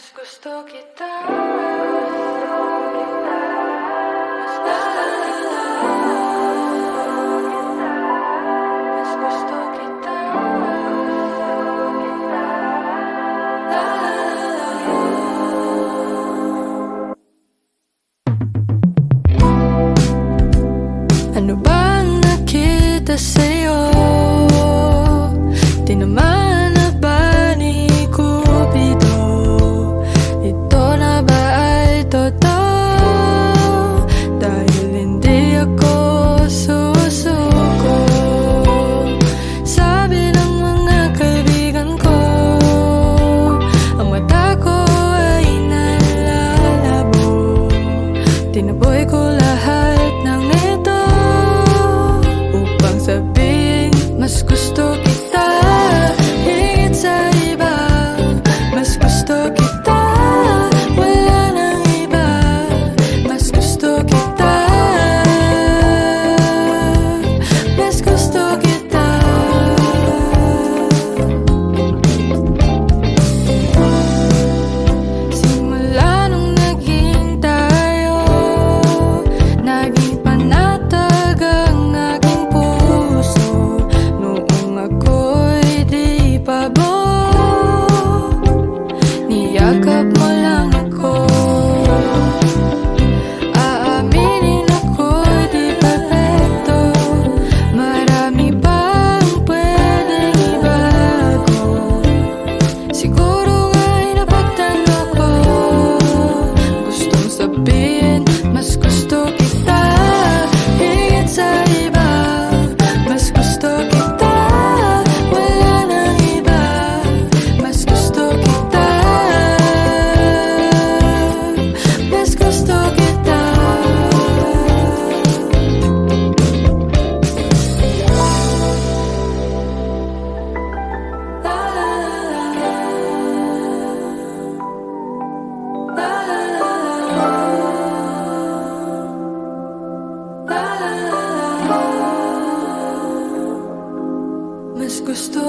Mas kita. Mas kita. Mas gusto kita. Ano ba nakita sa'yo? Di naman